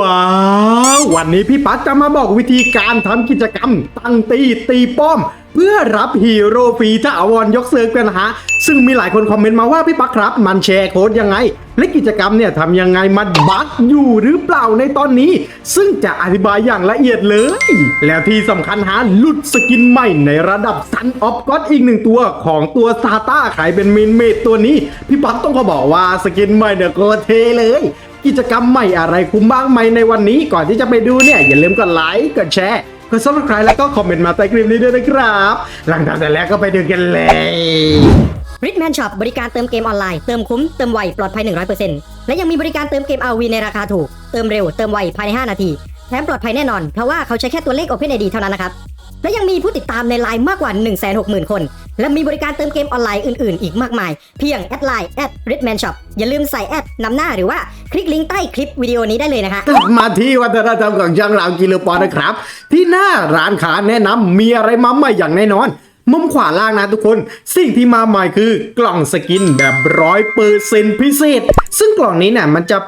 ว้าววันนี้พี่ปั๊กจะมาบอกวิธีการทำกิจกรรม ตั้งตีตีป้อม เพื่อรับฮีโร่ฟรีถ้าอวรยกเซิร์ฟกันนะฮะ ซึ่งมีหลายคนคอมเมนต์มาว่าพี่ปั๊กครับ มันแชร์โค้ดยังไง และกิจกรรมเนี่ยทำยังไงมันบั๊กอยู่หรือเปล่าในตอนนี้ ซึ่งจะอธิบายอย่างละเอียดเลย แล้วที่สำคัญหาหลุดสกินใหม่ในระดับซันออฟก็อดอีกหนึ่งตัวของตัวซาต้าขายเป็นเมนเมดตัวนี้พี่ปั๊กต้องขอบอกว่าสกินใหม่เนี่ยโคตรเทเลย กิจกรรมใหม่อะไรคุ้มบ้างไหมในวันนี้ ก่อนที่จะไปดูเนี่ยอย่าลืมกดไลค์กดแชร์กด subscribe แล้วก็คอมเมนต์มาใต้คลิปนี้ด้วยนะครับ หลังจากนั้นแล้วก็ไปดูกันเลยริทแมนช็อปบริการเติมเกมออนไลน์ เติมคุ้ม เติมไว ปลอดภัย 100%และยังมีบริการเติมเกม RV ในราคาถูก เติมเร็ว เติมไว ภายใน 5 นาที แถมปลอดภัยแน่นอน เพราะว่าเขาใช้แค่ตัวเลข OpenID เท่านั้นนะครับ และยังมีผู้ติดตามในไลน์มากกว่า 160,000 คน และมีบริการเติมเกมออนไลน์อื่นๆ อีกมากมาย เพียงแอดไลน์แอดริทแมนช็อปอย่าลืมใส่แอดนำหน้าหรือว่าคลิกลิงก์ใต้คลิปวิดีโอนี้ได้เลยนะคะ กลับมาที่วัฒนธรรมของช่างรากิโลปอนนะครับ ที่หน้าร้านค้าแนะนำมีอะไรมาใหม่อย่างแน่นอนมุมขวาล่างนะทุกคน สิ่งที่มาใหม่คือกล่องสกินแบบร้อยเปอร์เซ็นต์พิเศษ ซึ่งกล่องนี้เนี่ยมันจะ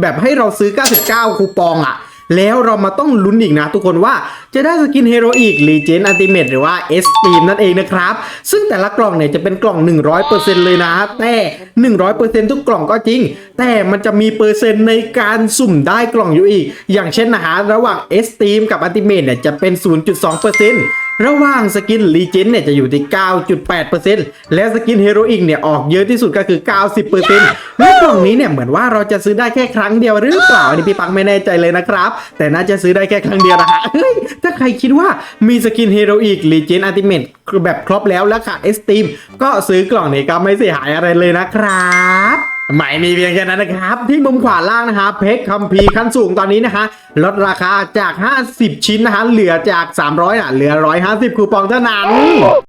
แบบให้เราซื้อ 99 คูปองอะ แล้วเรามาต้องลุ้นอีกนะทุกคนว่าจะได้สกินเฮโรอีกรีเจนอัลติเมทหรือว่าเอสตีมนั่นเองนะครับ ซึ่งแต่ละกล่องเนี่ยจะเป็นกล่อง 100%เลยนะ แต่ 100%ทุกกล่องก็จริง แต่มันจะมีเปอร์เซ็นต์ในการสุ่มได้กล่องอยู่อีก อย่างเช่นนะฮะระหว่างเอสตีมกับอัลติเมทเนี่ยจะเป็น 0.2% ระหว่างสกิน Legend เนี่ยจะอยู่ที่ 9.8%และสกิน Heroic เนี่ยออกเยอะที่สุดก็คือ 90%และกล่องนี้เนี่ยเหมือนว่าเราจะซื้อได้แค่ครั้งเดียวหรือเปล่าอันนี้พี่ปังไม่แน่ใจเลยนะครับ แต่น่าจะซื้อได้แค่ครั้งเดียวนะฮะเฮ้ยถ้าใครคิดว่ามีสกิน Heroic Legend Ultimate แบบครบแล้วและขาด S Team ก็ซื้อกล่องนี้ก็ไม่เสียหายอะไรเลยนะครับ ไม่มีเพียงแค่นั้นนะครับ ที่มุมขวาล่างนะฮะเพชรคัมพีขั้นสูงตอนนี้นะฮะลดราคาจาก 50 ชิ้นนะฮะเหลือจาก 300อะเหลือ 150 คูปองเท่านั้น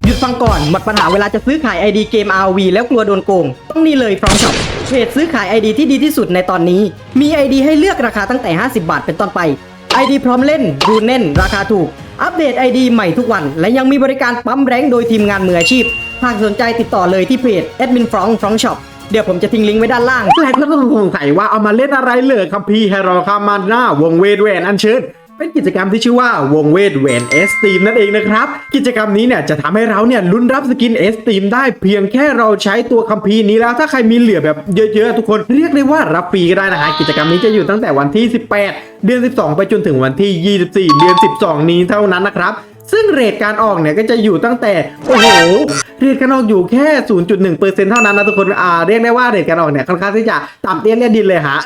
หยุดฟังก่อนหมดปัญหาเวลาจะซื้อขาย ID เกม RV แล้วกลัวโดนโกง ต้องนี่เลย From Shop เพจซื้อขาย ID ที่ดีที่สุดในตอนนี้ มี ID ให้เลือกราคาตั้งแต่ 50 บาทเป็นต้นไป ID พร้อมเล่นดูแน่น ราคาถูก อัปเดต ID ใหม่ทุกวัน และยังมีบริการปั๊มแรงโดยทีมงานมืออาชีพหากสนใจติดต่อเลยที่เพจ Admin From From Shop เดี๋ยวผมจะทิ้งลิงก์ไว้ด้านล่างหลายคนก็สงสัยว่าเอามาเล่นอะไรเหลือคัมพีร์ให้รอคามาน้าวงเวทแหวนอันเชิญเป็นกิจกรรมที่ชื่อว่าวงเวทแวนเอสตีมนั่นเองนะครับ กิจกรรมนี้เนี่ยจะทำให้เราเนี่ยลุ้นรับสกินเอสตีมได้เพียงแค่เราใช้ตัวคัมภีร์นี้แล้ว ถ้าใครมีเหลือแบบเยอะๆ ทุกคนเรียกได้ว่ารับฟรีก็ได้นะฮะกิจกรรมนี้จะอยู่ตั้งแต่วันที่ 18 เดือน 12 ไปจนถึงวันที่ 24 เดือน 12 นี้เท่านั้นนะครับ ซึ่งเรทการออกเนี่ยก็จะอยู่ตั้งแต่ โอ้โห เรทการออกอยู่แค่ 0.1%เท่านั้นนะทุกคนอ่าเรียกได้ว่าเรทการออกเนี่ยค่อนข้างที่จะต่ำเตี้ยเลี่ยดินเลยฮะ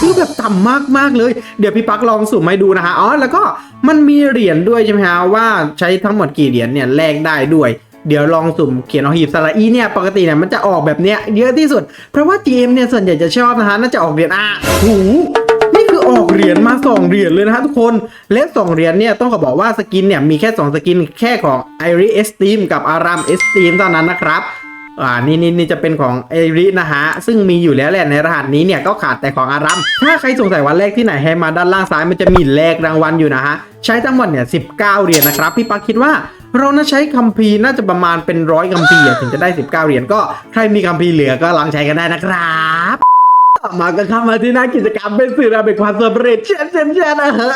คือแบบต่ำมากมากๆเลย เดี๋ยวพี่ปักลองสุ่มให้ดูนะฮะ อ๋อ แล้วก็มันมีเหรียญด้วยใช่ไหมฮะ ว่าใช้ทั้งหมดกี่เหรียญเนี่ยแลกได้ด้วย เดี๋ยวลองสุ่มเขียนเอาหีบสระอีเนี่ย ปกติเนี่ยมันจะออกแบบเนี้ยเยอะที่สุด เพราะว่า GM เนี่ยส่วนใหญ่จะชอบนะฮะ น่าจะออกเหรียญอะหู ออกเหรียญมา2เหรียญเลยนะฮะทุกคนและ2เหรียญเนี่ยต้องขอบอกว่าสกินเนี่ยมีแค่ 2 สกินแค่ของ i r i Esteem กับ Aram Esteem เท่านั้นนะครับอ่านี่นี่นี่จะเป็นของไอรินะฮะ ซึ่งมีอยู่แล้วแหละในรหัสนี้เนี่ยก็ขาดแต่ของอารัม ถ้าใครสงสัยว่าแลกที่ไหนให้มาด้านล่างซ้ายมันจะมีแลกรางวัลอยู่นะฮะ ใช้ทั้งหมดเนี่ย19เหรียญนะครับ พี่ปักคิดว่าเราน่าใช้คัมภีร์น่าจะประมาณเป็นร้อยคัมภีร์ถึงจะได้ 19 เหรียญก็ใครมีคัมภีร์เหลือก็ลองใช้กันได้นะครับ มาก็เข้ามาที่หน้ากิจกรรมเป็นสื่อระเป็นความสำเร็จเช่นเช่นเช่นนะฮะ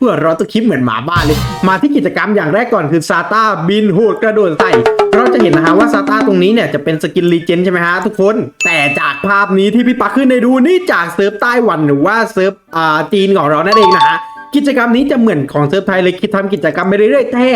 หัวเราตัวคลิปเหมือนหมาบ้านเลย มาที่กิจกรรมอย่างแรกก่อนคือซาต้าบินโหดกระโดดใส่เราจะเห็นนะฮะว่าซาต้าตรงนี้เนี่ยจะเป็นสกินรีเจนใช่ไหมฮะทุกคน แต่จากภาพนี้ที่พี่ปักขึ้นในดูนี่จากเซิร์ฟไต้หวันหรือว่าเซิร์ฟอ่าจีนของเรานั่นเองนะฮะกิจกรรมนี้จะเหมือนของเซิร์ฟไทยเลยคิดทำกิจกรรมไปเรื่อยๆแต่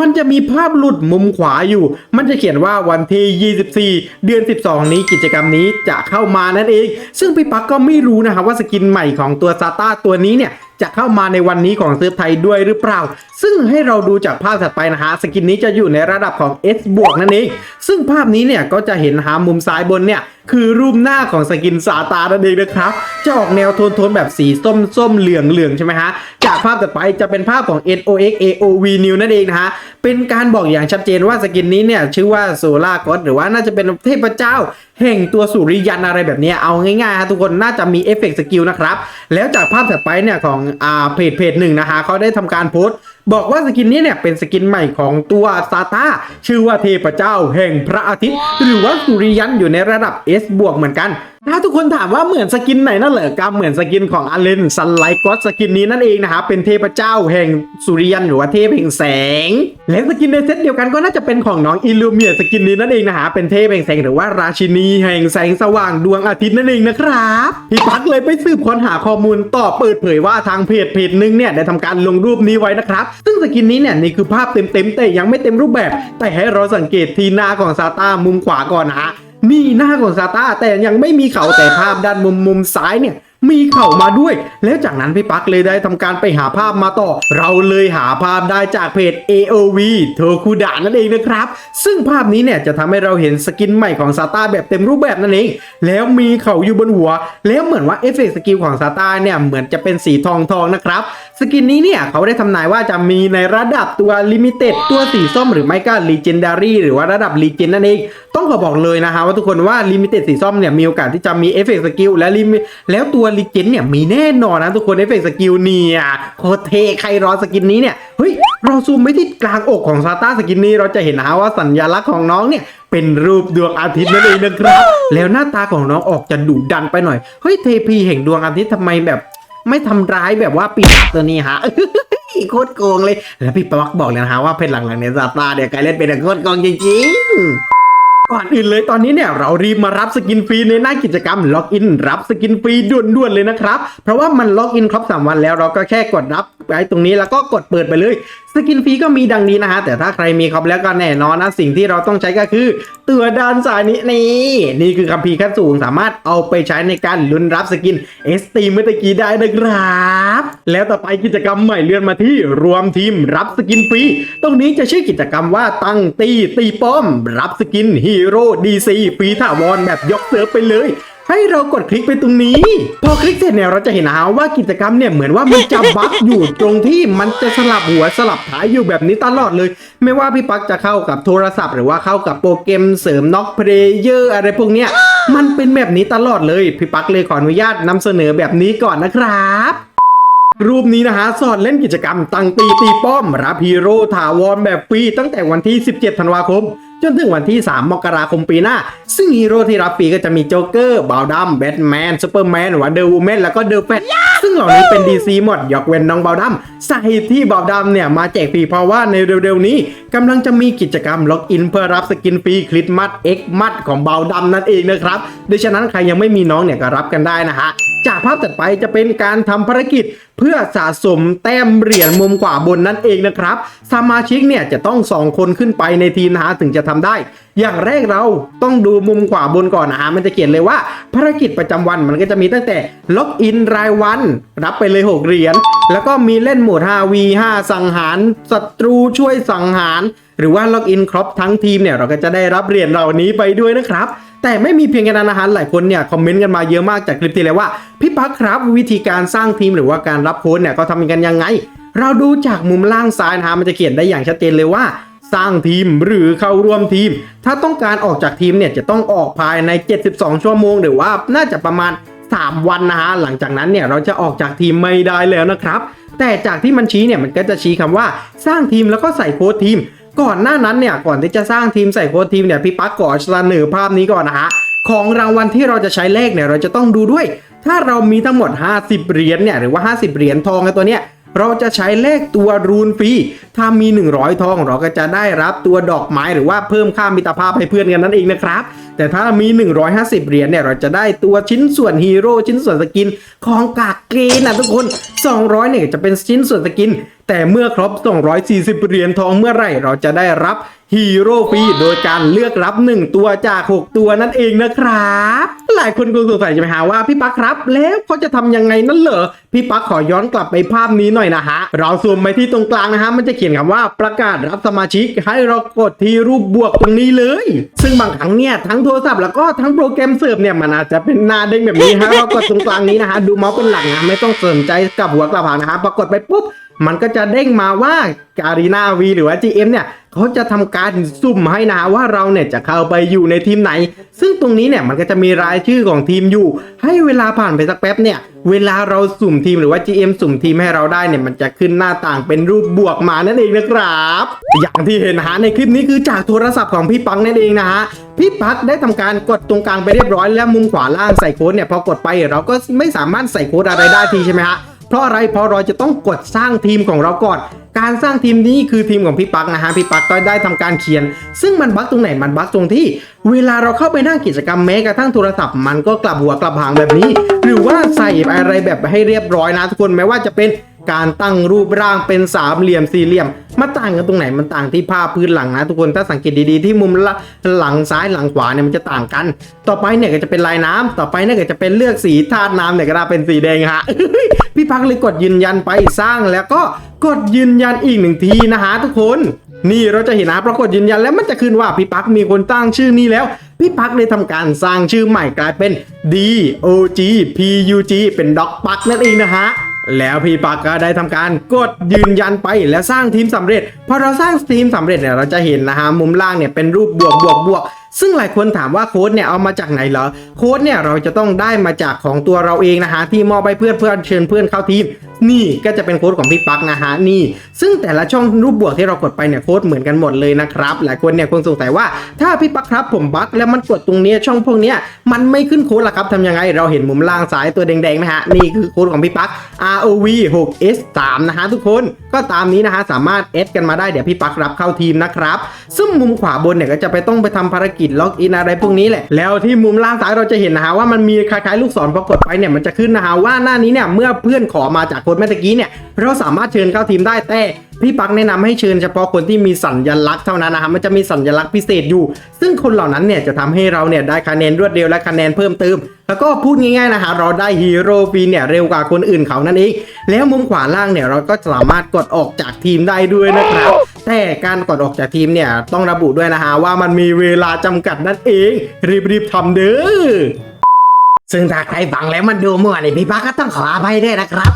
มันจะมีภาพหลุดมุมขวาอยู่ มันจะเขียนว่าวันที่ 24 เดือน 12 นี้กิจกรรมนี้จะเข้ามานั่นเอง ซึ่งพี่ปักก็ไม่รู้นะครับว่าสกินใหม่ของตัวซาต้าตัวนี้เนี่ย จะเข้ามาในวันนี้ของเซิร์ฟไทยด้วยหรือเปล่า ซึ่งให้เราดูจากภาพถัดไปนะฮะสกินนี้จะอยู่ในระดับของ S บวกนั่นเอง ซึ่งภาพนี้เนี่ยก็จะเห็นหามุมซ้ายบนเนี่ยคือรูปหน้าของสกินซาตานั่นเองนะครับ จะออกแนวโทนๆแบบสีส้มส้มเหลืองเหลืองใช่ไหมฮะ จากภาพต่อไปจะเป็นภาพของ NOX AOV New นั่นเองนะฮะ เป็นการบอกอย่างชัดเจนว่าสกินนี้เนี่ยชื่อว่าโซลาร์ก d หรือว่าน่าจะเป็นเทพเจ้า แห่งตัวสุริยันอะไรแบบนี้เอาง่ายๆฮะทุกคนน่าจะมีเอฟเฟกต์สกิลนะครับ แล้วจากภาพถัดไปเนี่ยของอ่าเพจเพจหนึ่งนะฮะเขาได้ทำการโพสต์บอกว่าสกินนี้เนี่ยเป็นสกินใหม่ของตัวซาตาชื่อว่าเทพเจ้าแห่งพระอาทิตย์ หรือว่าสุริยันอยู่ในระดับ S บวกเหมือนกันถ้าทุกคนถามว่าเหมือนสกินไหนนั่นเหรอก็เหมือนสกินของอาเลนซันไลท์ก็สกินนี้นั่นเองนะครับเป็นเทพเจ้าแห่งสุริยันหรือว่าเทพแห่งแสง และสกินในเซตเดียวกันก็น่าจะเป็นของน้องอิลูเมียสกินนี้นั่นเองนะฮะเป็นเทพแห่งแสงหรือว่าราชินีแห่งแสงสว่างดวงอาทิตย์นั่นเองนะครับพี่พักเลยไปสืบค้นหาข้อมูลต่อเปิดเผยว่าทางเพจเพจหนึ่งเนี่ยได้ทำการลงรูปนี้ไว้นะครับ ซึ่งสกินนี้เนี่ยนี่คือภาพเต็มๆแต่ยังไม่เต็มรูปแบบ แต่ให้เราสังเกตที่หน้าของซาต้ามุมขวาก่อนนะฮะ นี่หน้าของซาต้าแต่ยังไม่มีเขาแต่ภาพด้านมุมมุมซ้ายเนี่ยมีเข่ามาด้วย แล้วจากนั้นพี่ปักเลยได้ทำการไปหาภาพมาต่อ เราเลยหาภาพได้จากเพจ AOV โทคุดะนั่นเองนะครับ ซึ่งภาพนี้เนี่ยจะทำให้เราเห็นสกินใหม่ของซาต้าแบบเต็มรูปแบบนั่นเอง แล้วมีเข่าอยู่บนหัว แล้วเหมือนว่าเอฟเฟกต์สกิลของซาต้าเนี่ยเหมือนจะเป็นสีทองทองนะครับ สกินนี้เนี่ยเขาได้ทำนายว่าจะมีในระดับตัวลิมิเต็ดตัวสีส้มหรือไม่ก็ลีเจนดารี่หรือว่าระดับลีเจนนั่นเอง ต้องขอบอกเลยนะฮะว่าทุกคนว่าลิมิเต็ดสีส้มเนี่ยมีโอกาสที่จะมีเอฟเฟกต์สกิลและลิมิแล้วตัวลีเจนเนี่ยมีแน่นอนนะทุกคนเอฟเฟกต์สกิลเนี่ยโคตรเทใครรอสกินนี้เนี่ยเฮ้ยเราซูมไปที่กลางอกของซาต้าสกินนี้เราจะเห็นนะฮะว่าสัญลักษณ์ของน้องเนี่ยเป็นรูปดวงอาทิตย์นั่นเองนะครับ แล้วหน้าตาของน้องออกจะดุดันไปหน่อย เฮ้ยเทพีแห่งดวงอาทิตย์ทำไมแบบ ไม่ทำร้ายแบบว่าปีศาจตัวนี้ฮะโคตรโกงเลย แล้วพี่ปักบอกเลยนะฮะว่าเพจหลังๆเนี่ยซาตาเนี่ยกลายเล่นเป็นโคตรโกงจริงๆก่อนอื่นเลยตอนนี้เนี่ยเรารีบมารับสกินฟรีในหน้ากิจกรรมล็อกอินรับสกินฟรีด่วนๆเลยนะครับ เพราะว่ามันล็อกอินครบ3วันแล้วเราก็แค่กดรับ ไปตรงนี้แล้วก็กดเปิดไปเลย สกินฟรีก็มีดังนี้นะฮะแต่ถ้าใครมีครบแล้วก็แน่นอนนะสิ่งที่เราต้องใช้ก็คือตัวด้านซ้ายนี้นี่นี่คือคัมภีร์ขั้นสูงสามารถเอาไปใช้ในการลุ้นรับสกินเอสตีเมื่อตะกี้ได้นะครับ แล้วต่อไปกิจกรรมใหม่เลื่อนมาที่รวมทีมรับสกินฟรีตรงนี้จะชื่อกิจกรรมว่าตั้งตีตีป้อม รับสกินฮีโร่ดีซีฟรีถาวรแบบยกเซิร์ฟไปเลย ให้เรากดคลิกไปตรงนี้ พอคลิกเสร็จเนี่ยเราจะเห็นนะฮะว่ากิจกรรมเนี่ยเหมือนว่ามันจะบั๊กอยู่ตรงที่มันจะสลับหัวสลับท้ายอยู่แบบนี้ตลอดเลย ไม่ว่าพี่ปักจะเข้ากับโทรศัพท์ หรือว่าเข้ากับโปรแกรมเสริมน็อกเพลเยอร์อะไรพวกเนี้ยมันเป็นแบบนี้ตลอดเลยพี่ปักเลยขออนุญาตนำเสนอแบบนี้ก่อนนะครับรูปนี้นะฮะสอนเล่นกิจกรรมตังตีตีป้อมรับฮีโร่ถาวรแบบฟรีตั้งแต่วันที่ 17 ธันวาคม จนถึงวันที่ 3 มกราคมปีหน้า ซึ่งฮีโร่ที่รับฟรีก็จะมีโจ๊กเกอร์บาวดัมแบทแมนซูเปอร์แมนวันเดอร์วูแมนแล้วก็เดอะแฟตซึ่งเหล่านี้เป็น DC หมดยกเว้นน้องบาวดัมสาเหตุที่บาวดัมเนี่ย มาแจกฟรีเพราะว่าในเร็วๆนี้กำลังจะมีกิจกรรมล็อกอินเพื่อรับสกินฟรีคลิปมัดเอ็กมัดของบาวดัมนั่นเองนะครับดังนั้นใครยังไม่มีน้องเนี่ยก็รับกันได้นะฮะ จากภาพตัดไปจะเป็นการทำภารกิจเพื่อสะสมแต้มเหรียญมุมขวาบนนั่นเองนะครับ สมาชิกเนี่ยจะต้องสองคนขึ้นไปในทีมนะฮะถึงจะทำได้ อย่างแรกเราต้องดูมุมขวาบนก่อนนะฮะมันจะเขียนเลยว่าภารกิจประจำวันมันก็จะมีตั้งแต่ล็อกอินรายวัน รับไปเลย 6 เหรียญแล้วก็มีเล่นโหมด 5v5 สังหารศัตรูช่วยสังหาร หรือว่าล็อกอินครบทั้งทีมเนี่ยเราก็จะได้รับเหรียญเหล่านี้ไปด้วยนะครับ แต่ไม่มีเพียงแค่นั้นนะฮะหลายคนเนี่ยคอมเมนต์กันมาเยอะมากจากคลิปที่แล้วว่าพี่ปักครับวิธีการสร้างทีมหรือว่าการรับโค้ดเนี่ยเขาทำกันยังไง เราดูจากมุมล่างซ้ายนะฮะมันจะเขียนได้อย่างชัดเจนเลยว่าสร้างทีมหรือเข้าร่วมทีม ถ้าต้องการออกจากทีมเนี่ยจะต้องออกภายใน 72 ชั่วโมง หรือว่าน่าจะประมาณ 3 วันนะฮะหลังจากนั้นเนี่ยเราจะออกจากทีมไม่ได้แล้วนะครับ แต่จากที่มันชี้เนี่ยมันก็จะชี้คำว่าสร้างทีมแล้วก็ใส่โค้ดทีม ก่อนหน้านั้นเนี่ยก่อนที่จะสร้างทีมใส่โค้ดทีมเนี่ยพี่ปั๊กขอเสนอภาพนี้ก่อนนะฮะของรางวัลที่เราจะใช้เลขเนี่ยเราจะต้องดูด้วย ถ้าเรามีทั้งหมด 50 เหรียญเนี่ยหรือว่า 50 เหรียญทองในตัวเนี้ยเราจะใช้เลขตัวรูนฟรี ถ้ามี 100 ทองเราก็จะได้รับตัวดอกไม้หรือว่าเพิ่มค่ามิตรภาพให้เพื่อนกันนั่นเองนะครับ แต่ถ้ามี 150 เหรียญเนี่ยเราจะได้ตัวชิ้นส่วนฮีโร่ชิ้นส่วนสกินของกากเกนนะทุกคน 200เนี่ยจะเป็นชิ้นส่วนสกิน แต่เมื่อครบ 240 เหรียญทองเมื่อไหร่เราจะได้รับฮีโร่ฟรีโดยการเลือกรับ 1 ตัวจาก 6 ตัวนั่นเองนะครับ หลายคนคงสงสัยจะไหมฮะว่าพี่ปักครับ แล้วเขาจะทำยังไงนั่นเหรอ พี่ปักขอย้อนกลับไปภาพนี้หน่อยนะฮะ เราซูมไปที่ตรงกลางนะฮะ มันจะเขียนคำว่าประกาศรับสมาชิก ให้เรากดที่รูปบวกตรงนี้เลย ซึ่งบางครั้งเนี่ยทั้งโทรศัพท์แล้วก็ทั้งโปรแกรมเสิร์ฟเนี่ยมันอาจจะเป็นหน้าเด้งแบบนี้ฮะเรากดตรงกลางนี้นะฮะดูเมาส์เป็นหลักนะไม่ต้องสนใจกับหัวกลับหางนะฮะปรากฏไปปุ๊บ มันก็จะเด้งมาว่าการีนาวีหรือว่า GM เนี่ยเขาจะทำการสุ่มให้นะว่าเราเนี่ยจะเข้าไปอยู่ในทีมไหน ซึ่งตรงนี้เนี่ยมันก็จะมีรายชื่อของทีมอยู่ ให้เวลาผ่านไปสักแป๊บเนี่ยเวลาเราสุ่มทีมหรือว่า GM สุ่มทีมให้เราได้เนี่ยมันจะขึ้นหน้าต่างเป็นรูปบวกมานั่นเองนะครับ อย่างที่เห็นนะฮะในคลิปนี้คือจากโทรศัพท์ของพี่ปังนั่นเองนะฮะพี่ปักได้ทำการกดตรงกลางไปเรียบร้อยแล้วมุมขวาล่างใส่โค้ดเนี่ยพอกดไปเราก็ไม่สามารถใส่โค้ดอะไรได้ทีใช่ไหมฮะ เพราะอะไรเพราะเราจะต้องกดสร้างทีมของเราก่อน การสร้างทีมนี้คือทีมของพี่ปักนะฮะพี่ปักก็ได้ทำการเขียน ซึ่งมันบั๊กตรงไหนมันบั๊กตรงที่ เวลาเราเข้าไปนั่งกิจกรรมแม้กระทั่งโทรศัพท์มันก็กลับหัวกลับหางแบบนี้ หรือว่าใส่อะไรแบบให้เรียบร้อยนะทุกคนไม่ว่าจะเป็น การตั้งรูปร่างเป็นสามเหลี่ยมสี่เหลี่ยมมาต่างกันตรงไหนมันต่างที่ภาพพื้นหลังนะทุกคนถ้าสังเกตดีๆที่มุมละหลังซ้ายหลังขวาเนี่ยมันจะต่างกัน ต่อไปเนี่ยก็จะเป็นลายน้ำต่อไปเนี่ยก็จะเป็นเลือกสีธาตุน้ำเนี่ยก็ได้เป็นสีแดงฮะพี่พักเลยกดยืนยันไปสร้างแล้วก็กดยืนยันอีกหนึ่งทีนะฮะทุกคนนี่เราจะเห็นนะปรากฏยืนยันแล้วมันจะขึ้นว่าพี่ปักมีคนตั้งชื่อนี้แล้ว พี่ปักเลยทำการสร้างชื่อใหม่กลายเป็น D O G P U G เป็นด็อกปักนั่นเองนะฮะ แล้วพี่ปักก็ได้ทำการกดยืนยันไปแล้วสร้างทีมสำเร็จพอเราสร้างทีมสำเร็จเนี่ยเราจะเห็นนะฮะมุมล่างเนี่ยเป็นรูปบวกบวกบวก ซึ่งหลายคนถามว่าโค้ดเนี่ยเอามาจากไหนเหรอโค้ดเนี่ยเราจะต้องได้มาจากของตัวเราเองนะฮะที่มอบให้เพื่อนเพื่อนเชิญเพื่อนเข้าทีมนี่ก็จะเป็นโค้ดของพี่ปักนะฮะนี่ ซึ่งแต่ละช่องรูปบวกที่เรากดไปเนี่ยโค้ดเหมือนกันหมดเลยนะครับ หลายคนเนี่ยคงสงสัยว่าถ้าพี่ปักครับผมบักแล้วมันกดตรงเนี้ยช่องพวกเนี้ยมันไม่ขึ้นโค้ดล่ะครับทำยังไงเราเห็นมุมล่างซ้ายตัวแดงๆนะฮะนี่คือโค้ดของพี่ปัก ROV 6 S 3นะฮะทุกคนก็ตามนี้นะฮะสามารถเอดกันมาได้เดี๋ยวพี่ปักรับเข้าทีมนะครับซึ่งมุมขวาบนเนี่ยก็จะไปต้องไปทำภารกิจล็อกอินอะไรพวกนี้แหละ แล้วที่มุมล่างซ้ายเราจะเห็นนะฮะว่ามันมีคล้ายๆลูกศรพอกดไปเนี่ยมันจะขึ้นนะฮะว่าหน้านี้เนี่ยเมื่อเพื่อนขอมาจากโค้ดเมื่อกี้เนี่ยเราสามารถเชิญเข้าทีมได้แต่ พี่ปักแนะนำให้เชิญเฉพาะคนที่มีสัญลักษณ์เท่านั้นนะฮะมันจะมีสัญลักษณ์พิเศษอยู่ ซึ่งคนเหล่านั้นเนี่ยจะทำให้เราเนี่ยได้คะแนนรวดเร็วและคะแนนเพิ่มเติม แล้วก็พูดง่ายๆนะฮะเราได้ฮีโร่ฟรีเนี่ยเร็วกว่าคนอื่นเขานั่นเองแล้วมุมขวาล่างเนี่ยเราก็สามารถกดออกจากทีมได้ด้วยนะครับแต่การกดออกจากทีมเนี่ยต้องระบุด้วยนะฮะว่ามันมีเวลาจำกัดนั่นเอง รีบๆทำเด้อซึ่งถ้าใครฟังแล้วมันดูมั่วนี่พี่ปักก็ต้องขออภัยด้วยนะครับ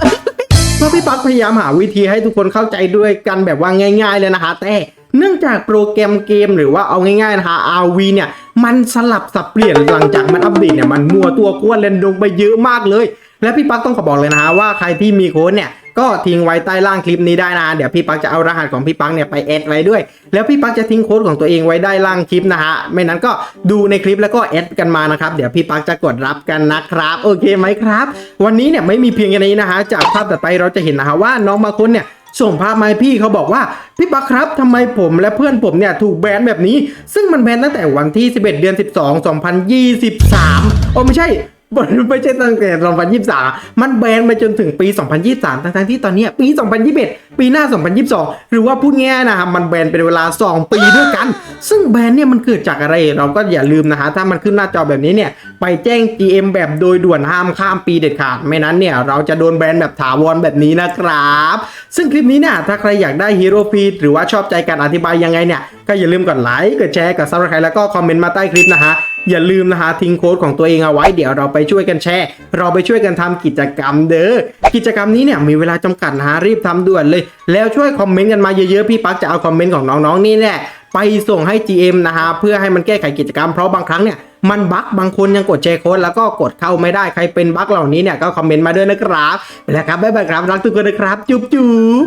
เพราะพี่ปักพยายามหาวิธีให้ทุกคนเข้าใจด้วยกันแบบว่าง่าย ๆ เลยนะคะ แต่เนื่องจากโปรแกรมเกมหรือว่าเอาง่ายๆนะคะ RV เนี่ยมันสลับสับเปลี่ยนหลังจากมันอัปเดตเนี่ยมันมัวตัวกวนเลนดงไปเยอะมากเลย และพี่ปักต้องขอบอกเลยนะฮะว่าใครที่มีโค้ดเนี่ยก็ทิ้งไว้ใต้ล่างคลิปนี้ได้นะเดี๋ยวพี่ปักจะเอารหัสของพี่ปักเนี่ยไปแอดไว้ด้วย แล้วพี่ปักจะทิ้งโค้ดของตัวเองไว้ได้ล่างคลิปนะฮะไม่นั้นก็ดูในคลิปแล้วก็แอดกันมานะครับเดี๋ยวพี่ปักจะกดรับกันนะครับโอเคไหมครับ วันนี้เนี่ยไม่มีเพียงแค่นี้นะฮะจากภาพต่อไปเราจะเห็นนะฮะว่าน้องบางคนเนี่ยส่งภาพมาให้พี่เขาบอกว่า พี่ปักครับทำไมผมและเพื่อนผมเนี่ยถูกแบนแบบนี้ ซึ่งมันแบนตั้งแต่วันที่ 11 เดือน 12 2023โอ้ไม่ใช่ มันไม่ใช่ตั้งแต่ 2023 มันแบนไปจนถึงปี 2023 ทั้งๆที่ตอนนี้ปี 2021 ปีหน้า 2022 หรือว่าพูดง่ายๆนะครับ มันแบนเป็นเวลา 2 ปีด้วยกัน ซึ่งแบนเนี่ยมันเกิดจากอะไร เราก็อย่าลืมนะฮะ ถ้ามันขึ้นหน้าจอแบบนี้เนี่ย ไปแจ้ง GM แบบโดยด่วนห้ามข้ามปีเด็ดขาด ไม่นั้นเนี่ยเราจะโดนแบนแบบถาวรแบบนี้นะครับ ซึ่งคลิปนี้เนี่ย ถ้าใครอยากได้ฮีโร่ฟีหรือว่าชอบใจการอธิบายยังไงเนี่ย ก็อย่าลืมกดไลค์ กดแชร์ กดซับสไครต์แล้วก็คอมเมนต์มาใต้คลิปนะฮะ อย่าลืมนะฮะทิ้งโค้ดของตัวเองเอาไว้เดี๋ยวเราไปช่วยกันแชร์ เราไปช่วยกันทำกิจกรรมเด้อกิจกรรมนี้เนี่ยมีเวลาจำกัดนะฮะรีบทำด่วนเลย แล้วช่วยคอมเมนต์กันมาเยอะๆพี่ปักจะเอาคอมเมนต์ของน้องๆนี่แหละไปส่งให้ GM นะฮะเพื่อให้มันแก้ไขกิจกรรมเพราะบางครั้งเนี่ยมันบั๊กบางคนยังกดแชร์โค้ดแล้วก็กดเข้าไม่ได้ใครเป็นบั๊กเหล่านี้เนี่ยก็คอมเมนต์มาด้วยนะครับไปแล้วครับบ๊ายบายครับรักทุกคนนะครับ จุ๊บจุ๊บ